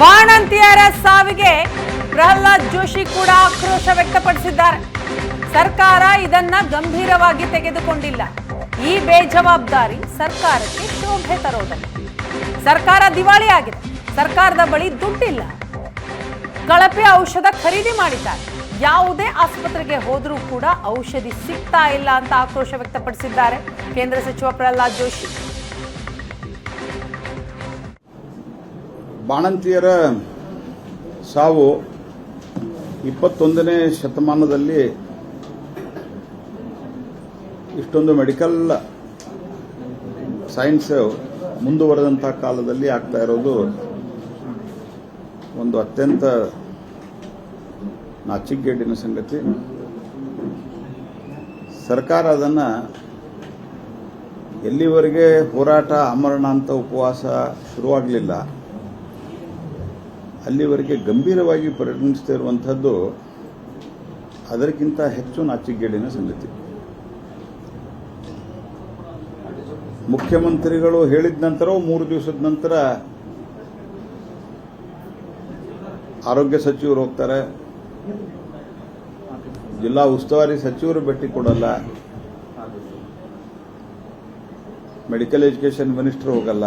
ಬಾಣಂತಿಯರ ಸಾವಿಗೆ ಪ್ರಹ್ಲಾದ್ ಜೋಶಿ ಕೂಡ ಆಕ್ರೋಶ ವ್ಯಕ್ತಪಡಿಸಿದ್ದಾರೆ. ಸರ್ಕಾರ ಇದನ್ನ ಗಂಭೀರವಾಗಿ ತೆಗೆದುಕೊಂಡಿಲ್ಲ. ಈ ಬೇಜವಾಬ್ದಾರಿ ಸರ್ಕಾರಕ್ಕೆ ಶೋಭೆ ತರೋದಲ್ಲ. ಸರ್ಕಾರ ದಿವಾಳಿ ಆಗಿದೆ. ಸರ್ಕಾರದ ಬಳಿ ದುಡ್ಡಿಲ್ಲ. ಕಳಪೆ ಔಷಧ ಖರೀದಿ ಮಾಡಿದ್ದಾರೆ. ಯಾವುದೇ ಆಸ್ಪತ್ರೆಗೆ ಹೋದರೂ ಕೂಡ ಔಷಧಿ ಸಿಗ್ತಾ ಇಲ್ಲ ಅಂತ ಆಕ್ರೋಶ ವ್ಯಕ್ತಪಡಿಸಿದ್ದಾರೆ. ಕೇಂದ್ರ ಸಚಿವ ಪ್ರಹ್ಲಾದ್ ಜೋಶಿ. ಬಾಣಂತಿಯರ ಸಾವು ಇಪ್ಪತ್ತೊಂದನೇ ಶತಮಾನದಲ್ಲಿ ಇಷ್ಟೊಂದು ಮೆಡಿಕಲ್ ಸೈನ್ಸ್ ಮುಂದುವರೆದಂತಹ ಕಾಲದಲ್ಲಿ ಆಗ್ತಾ ಇರೋದು ಒಂದು ಅತ್ಯಂತ ನಾಚಿಕೆಗೇಡಿನ ಸಂಗತಿ. ಸರ್ಕಾರ ಅದನ್ನು ಎಲ್ಲಿವರೆಗೆ ಹೋರಾಟ ಆಮರಣ ಅಂತ ಉಪವಾಸ ಶುರುವಾಗಲಿಲ್ಲ ಅಲ್ಲಿವರೆಗೆ ಗಂಭೀರವಾಗಿ ಪರಿಗಣಿಸ್ತಾ ಇರುವಂಥದ್ದು ಅದಕ್ಕಿಂತ ಹೆಚ್ಚು ನಾಚಿಕೆಗೇಡಿನ ಸಂಗತಿ. ಮುಖ್ಯಮಂತ್ರಿಗಳು ಹೇಳಿದ ನಂತರ ಮೂರು ದಿವಸದ ನಂತರ ಆರೋಗ್ಯ ಸಚಿವರು ಹೋಗ್ತಾರೆ. ಜಿಲ್ಲಾ ಉಸ್ತುವಾರಿ ಸಚಿವರು ಭೇಟಿ ಕೊಡಲ್ಲ. ಮೆಡಿಕಲ್ ಎಜುಕೇಶನ್ ಮಿನಿಸ್ಟರ್ ಹೋಗಲ್ಲ.